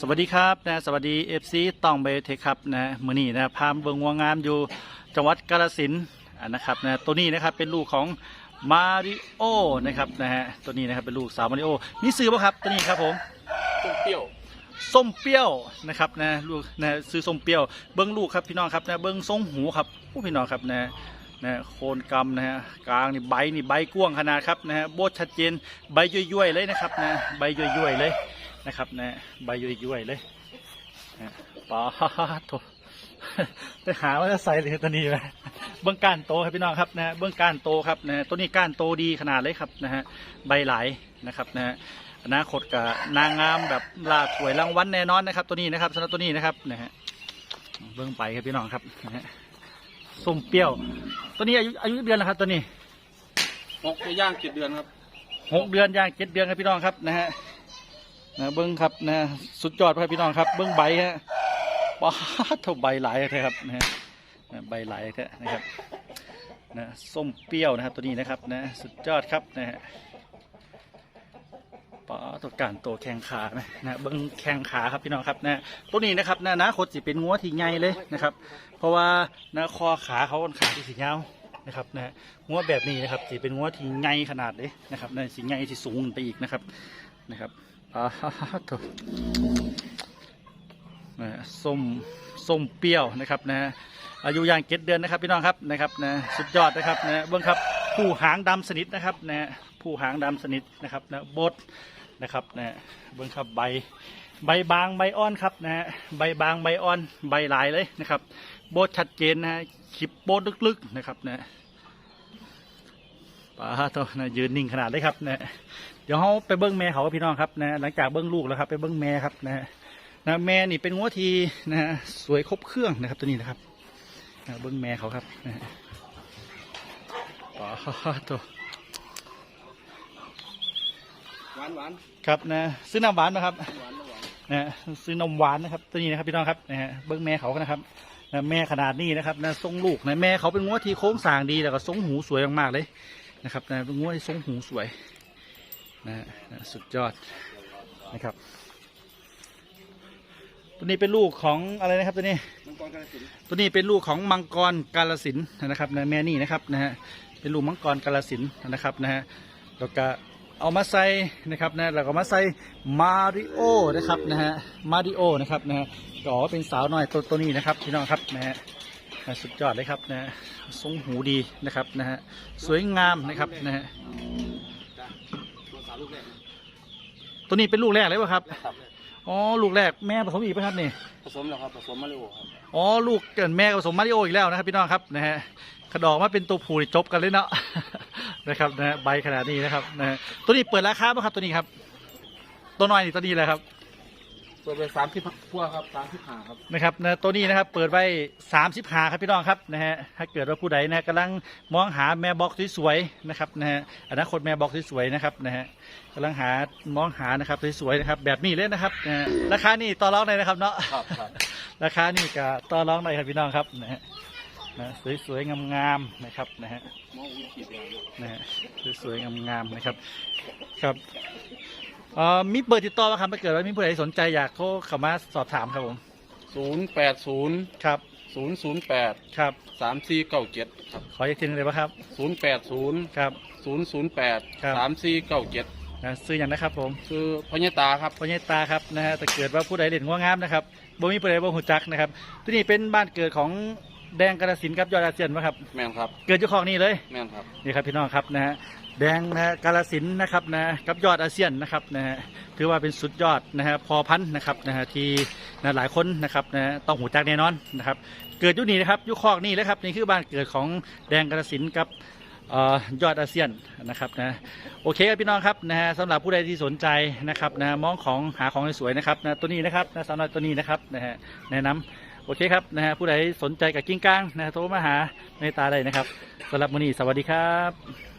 สวัสดีครับนะสวัสดีเอฟซีตองเบเทคครับนะมือนี้นะพามเบิงวัวงามอยู่จังหวัดกาฬสินธุ์อะนะครับนะตัวนี้นะครับเป็นลูกของมาริโอนะครับนะฮะตัวนี้นะครับเป็นลูกสาวมาริโอมีซื้อป่ะครับตัวนี้ครับผมต้มเปรี้ยวส้มเปรี้ยวนะครับนะลูกนะซื้อส้มเปรี้ยวเบิ้งลูกครับพี่น้องครับนะเบิ้งทรงหูครับผู้พี่น้องครับนะนะโคนกำนะฮะกลางนี่ใบนี่ใบกว้างขนาดครับนะฮะโบดชัดเจนใบย่อยๆเลยนะครับนะใบย่อยๆเลย นะครับนะใบย่อยๆเลยนะป้าดโถไปหาว่าจะใส่เลยตัวนี้ไหมเบื้องก้านโตครับพี่น้องครับนะฮะเบื้องก้านโตครับนะฮะตัวนี้ก้านโตดีขนาดเลยครับนะฮะใบหลายนะครับนะฮะอนาคตกับนางงามแบบลาถวยรางวัลแน่นอนนะครับ ตัวนี้นะครับสำหรับตัวนี้นะครับนะฮะเบื้องไปครับพี่น้องครับนะฮะส้มเปรี้ยว ตัวนี้อายุอายุเดือนแล้วครับตัวนี้หกย่างเจ็ดเดือนครับหกเดือนย่างเจ็ดเดือนครับพี่น้องครับนะฮะ นะเบื้องครับนะสุดยอดครับพี่น้องครับ เบื้องใบฮะป้าเท่าใบหลายครับนะใบหลายแท้นะครับนะส้มเปรี้ยวนะครับตัวนี้นะครับนะสุดยอดครับนะฮะปอตัวการตัวแข้งขาไหมนะเบิ้งแข้งขาครับพี่น้องครับนะตัวนี้นะครับนะนะโคตรสิเป็นงัวที่ใหญ่เลยนะครับ เพราะว่านะคอขาเขาค่อนขาที่สีเงานะครับนะงัวแบบนี้นะครับสิเป็นงัวที่ใหญ่ขนาดเลยนะครับนะสีใหญ่ที่สูงไปอีกนะครับนะครับ อ่าตัวนะส้มส้มเปรี้ยวนะครับนะอายุย่างเจ็ดเดือนนะครับพี่น้องครับนะครับนะสุดยอดนะครับนะเบิ้องครับผู้หางดำสนิทนะครับนะผู้หางดำสนิทนะครับนะบดนะครับนะเบิ้องครับใบใบบางใบอ่อนครับนะฮะใบบางใบอ่อนใบหลายเลยนะครับ โบดชัดเจนนะฮะขีบโบดลึกๆนะครับนะ ป้าตัวนะยืนนิ่งขนาดเลยครับนะเดี๋ยวเขาไปเบิ้งแม่เขาพี่น้องครับนะหลังจากเบิ้งลูกแล้วครับ ไปเบิ้งแม่ครับนะนะแม่นี่เป็นงัวทีนะฮะสวยครบเครื่องนะครับ ตัวนี้นะครับนะเบิ้งแม่เขาครับนะฮะป้าตัวหวานหวานครับนะซื้อน้ำหวานนะครับหวานหวานนะฮะซื้อนมหวานนะครับ ตัวนี้นะครับพี่น้องครับนะฮะเบิ้งแม่เขานะครับนะแม่ขนาดนี้นะครับนะทรงลูกนะแม่เขาเป็นงัวที่โค้งสร้างดีแล้วก็ทรงหูสวยมากๆเลย นะครับนะเป็นงัวที่ทรงหูสวยนะฮะนะสุดยอดนะครับ ตัวนี้เป็นลูกของอะไรนะครับตัวนี้มังกรกระสินตัวนี้เป็นลูกของมังกรกาลสินธุ์นะครับนะแม่นี่นะครับนะฮะเป็นลูกมังกรกาลสินธุ์นะครับนะฮะแล้วก็เอามาใส่นะครับนะแล้วก็มาใส่มาริโอนะครับนะฮะมาริโอนะครับนะฮะก็ออกมาเป็นสาวน้อยตัวตัวนี้นะครับพี่น้องครับนะฮะนะ สุดยอดเลยครับนะฮะทรงหูดีนะครับนะฮะสวยงามนะครับนะฮะจ้ะตัวสาวลูกแรกตัวนี้เป็นลูกแรกเลยป่ะครับครับอ๋อลูกแรกแม่ผสมอีกป่ะครับนี่ผสมแล้วครับผสมมาเร็วครับอ๋อลูกเกิดแม่ผสมมาริโออีกแล้วนะครับพี่น้องครับนะฮะขดอกมาเป็นตัวผู้นี่จบกันเลยเนาะนะครับนะฮะใบขนาดนี้นะครับนะฮะตัวนี้เปิดราคาป่ะครับตัวนี้ครับ ตัวน้อยนี่ตัวนี้แหละครับ เปิดไปสามที่พัวครับสามที่หาครับนะครับนะตัวนี้นะครับเปิดไว้สามสิบหาครับพี่น้องครับนะฮะถ้าเกิดว่าผู้ใดนะกำลังมองหาแม่บ็อกสวยๆนะครับนะฮะอนาคตแม่บ็อกสวยๆนะครับนะฮะกำลังหามองหานะครับสวยๆนะครับแบบนี้เลยนะครับนะฮะราคานี่ต่อรองเลยนะครับเนาะครับครับราคานี่ก็ต่อรองได้ครับพี่น้องครับนะฮะนะสวยๆงามๆนะครับนะฮะมองวิธีเดียวนะฮะสวยๆงามๆนะครับครับ เอ่อมีเบอร์ติดต่อไหมครับถ้าเกิดว่ามีผู้ใดสนใจอยากโทรเข้ามาสอบถามครับผม ศูนย์แปดศูนย์ครับศูนย์ศูนย์แปดครับ สามสี่เก้าเจ็ดครับขออีกทีหนึงเลยป่ะครับ ศูนย์แปดศูนย์ครับ ศูนย์ศูนย์แปดครับ สามสี่เก้าเจ็ดนะซื้ออย่างนะครับผม คือพญตาครับ พญตาครับนะฮะถ้าเกิดว่าผู้ใดเล่นง่วงงามนะครับบ่มีผู้ใดบ่หูจักนะครับที่นี่เป็นบ้านเกิดของ แดงกระสินธุ์ครับยอดอาเซียนวะครับ แม่นครับ เกิดอยู่ของนี่เลย แม่นครับ นี่ครับพี่น้องครับนะฮะแดงนะฮะกาลสินธุ์นะครับนะกับยอดอาเซียนนะครับนะฮะถือว่าเป็นสุดยอดนะฮะพอพันธุ์นะครับนะฮะที่นะหลายคนนะครับนะฮะต้องหูจักแน่นอนนะครับเกิดอยุนี่นะครับอยุคอกนี่เลยครับนี่คือบ้านเกิดของแดงกาลสินธุ์กับเอ่อยอดอาเซียนนะครับนะโอเคครับพี่น้องครับนะฮะสำหรับผู้ใดที่สนใจนะครับนะมองของหาของสวยๆนะครับนะตัวนี้นะครับนะสาวน้อยตัวนี้นะครับนะฮะแนะนำ โอเคครับนะฮะผู้ใดสนใจกับกิ้งก้างนะฮะโทรมาหาในตาได้นะครับสำหรับมื้อนี้สวัสดีครับ